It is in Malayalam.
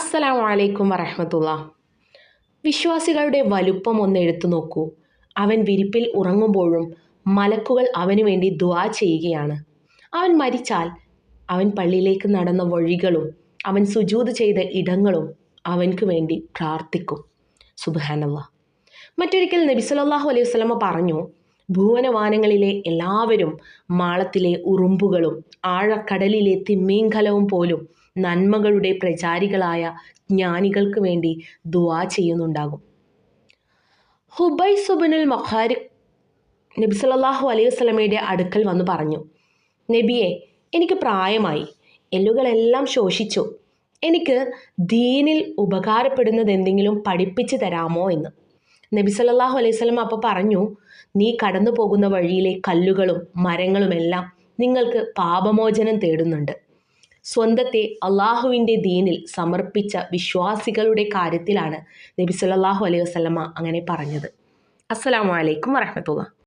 അസ്സലാമു അലൈക്കും വറഹമത്തുള്ള. വിശ്വാസികളുടെ വലുപ്പം ഒന്ന് എടുത്തു നോക്കൂ. അവൻ വിരിപ്പിൽ ഉറങ്ങുമ്പോഴും മലക്കുകൾ അവനു വേണ്ടി ദുആ ചെയ്യുകയാണ്. അവൻ മരിച്ചാൽ അവൻ പള്ളിയിലേക്ക് നടന്ന വഴികളും അവൻ സുജൂത് ചെയ്ത ഇടങ്ങളും അവൻക്ക് വേണ്ടി പ്രാർത്ഥിക്കും. സുബഹാനല്ല. മറ്റൊരിക്കൽ നബി സല്ലല്ലാഹു അലൈഹി വസ്ലമ പറഞ്ഞു ഭുവനവാനങ്ങളിലെ എല്ലാവരും മാളത്തിലെ ഉറുമ്പുകളും ആഴക്കടലിലെ തിമ്മീങ്കലവും പോലും നന്മകളുടെ പ്രചാരികളായ ജ്ഞാനികൾക്ക് വേണ്ടി ദുവാ ചെയ്യുന്നുണ്ടാകും. ഹുബൈ സുബനുൽ മഖാരി നബി സല്ലല്ലാഹു അലൈഹി വസല്ലമയുടെ അടുക്കൽ വന്ന് പറഞ്ഞു നബിയെ എനിക്ക് പ്രായമായി. എല്ലുകളെല്ലാം ശോഷിച്ചു. എനിക്ക് ദീനിൽ ഉപകാരപ്പെടുന്നത് എന്തെങ്കിലും പഠിപ്പിച്ചു തരാമോ എന്ന്. നബി സല്ലല്ലാഹു അലൈഹി വസല്ലം അപ്പോൾ പറഞ്ഞു നീ കടന്നു പോകുന്ന വഴിയിലെ കല്ലുകളും മരങ്ങളുമെല്ലാം നിങ്ങൾക്ക് പാപമോചനം തേടുന്നുണ്ട്. സ്വന്തത്തെ അള്ളാഹുവിന്റെ ദീനിൽ സമർപ്പിച്ച വിശ്വാസികളുടെ കാര്യത്തിലാണ് നബി സല്ലല്ലാഹു അലൈഹി വസല്ലമ അങ്ങനെ പറഞ്ഞത്. അസ്സലാമു അലൈക്കും വറഹ്മത്തുള്ളാഹി.